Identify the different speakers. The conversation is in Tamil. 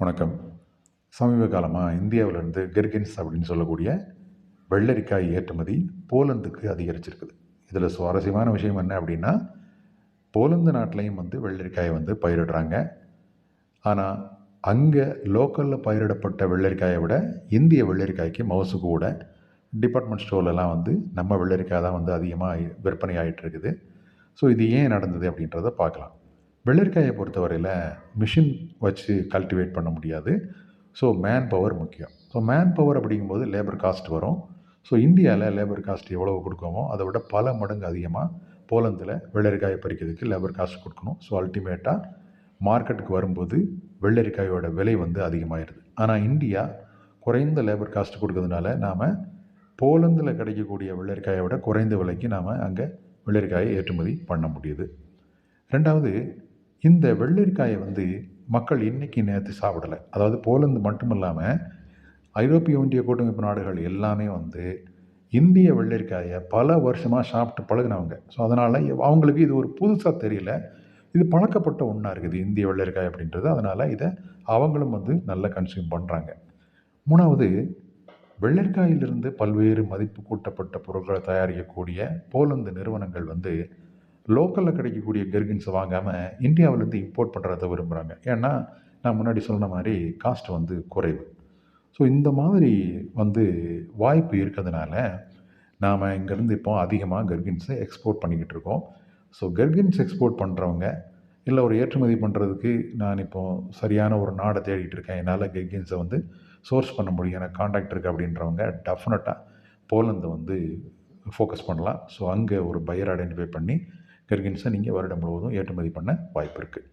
Speaker 1: வணக்கம். சமீப காலமாக இந்தியாவிலேருந்து கெர்கின்ஸ் அப்படின்னு சொல்லக்கூடிய வெள்ளரிக்காய் ஏற்றுமதி போலந்துக்கு அதிகரிச்சிருக்குது. இதில் சுவாரஸ்யமான விஷயம் என்ன அப்படின்னா போலந்து நாட்டிலையும் வந்து வெள்ளரிக்காயை வந்து பயிரிடுறாங்க. ஆனால் அங்கே லோக்கலில் பயிரிடப்பட்ட வெள்ளரிக்காயை விட இந்திய வெள்ளரிக்காய்க்கு மவுசு கூட டிபார்ட்மெண்ட் ஸ்டோர்லலாம் வந்து நம்ம வெள்ளரிக்காய் தான் வந்து அதிகமாக விற்பனை ஆகிட்டு இருக்குது. ஸோ இது ஏன் நடந்தது அப்படின்றத பார்க்கலாம். வெள்ளரிக்காயை பொறுத்தவரையில் மிஷின் வச்சு கல்டிவேட் பண்ண முடியாது. ஸோ மேன் பவர் முக்கியம். ஸோ மேன் பவர் அப்படிங்கும்போது லேபர் காஸ்ட் வரும். ஸோ இந்தியாவில் லேபர் காஸ்ட் எவ்வளோ கொடுக்கோமோ அதை விட பல மடங்கு அதிகமாக போலந்தில் வெள்ளரிக்காயை பறிக்கிறதுக்கு லேபர் காஸ்ட் கொடுக்கணும். ஸோ அல்டிமேட்டாக மார்க்கெட்டுக்கு வரும்போது வெள்ளரிக்காயோட விலை வந்து அதிகமாகிடுது ஆனால் இந்தியா குறைந்த லேபர் காஸ்ட் கொடுக்கறதுனால நாம் போலந்தில் கிடைக்கக்கூடிய வெள்ளரிக்காயை விட குறைந்த விலைக்கு நாம் அங்கே வெள்ளரிக்காயை ஏற்றுமதி பண்ண முடியுது. ரெண்டாவது இந்த வெள்ளரிக்காயை வந்து மக்கள் இன்றைக்கி நேற்று சாப்பிடலை. அதாவது போலந்து மட்டும் இல்லாமல் ஐரோப்பிய ஒன்றிய கூட்டமைப்பு நாடுகள் எல்லாமே வந்து இந்திய வெள்ளரிக்காயை பல வருஷமாக சாப்பிட்டு பழகுனவங்க. ஸோ அதனால் அவங்களுக்கு இது ஒரு புதுசாக தெரியல. இது பழக்கப்பட்ட ஒன்றா இருக்குது இந்திய வெள்ளரிக்காய் அப்படின்றது. அதனால் இதை அவங்களும் வந்து நல்லா கன்சியூம் பண்ணுறாங்க மூணாவது வெள்ளரிக்காயிலிருந்து பல்வேறு மதிப்பு கூட்டப்பட்ட பொருட்களை தயாரிக்கக்கூடிய போலந்து நிறுவனங்கள் வந்து லோக்கலில் கிடைக்கக்கூடிய கெர்கின்ஸை வாங்காமல் இந்தியாவிலேருந்து இம்போர்ட் பண்ணுறத விரும்புகிறாங்க ஏன்னா நான் முன்னாடி சொன்ன மாதிரி காஸ்ட் வந்து குறைவு. ஸோ இந்த மாதிரி வந்து வாய்ப்பு இருக்கிறதுனால நாம் இங்கேருந்து இப்போ அதிகமாக கெர்கின்ஸை எக்ஸ்போர்ட் பண்ணிக்கிட்டு இருக்கோம். ஸோ கெர்கின்ஸ் எக்ஸ்போர்ட் பண்ணுறவங்க இல்லை ஒரு ஏற்றுமதி பண்ணுறதுக்கு நான் இப்போது சரியான ஒரு நாடை தேடிட்டு இருக்கேன். என்னால் கெர்கின்ஸை வந்து சோர்ஸ் பண்ண முடியும். எனக்கு காண்டாக்ட் இருக்குது அப்படின்றவங்க டெஃபினட்டாக போலந்தை வந்து ஃபோக்கஸ் பண்ணலாம். ஸோ அங்கே ஒரு பையர் ஐடென்டிஃபை பண்ணி கெர்கின்ஸை நீங்கள் வருடம் முழுவதும் ஏற்றுமதி பண்ண வாய்ப்பு இருக்குது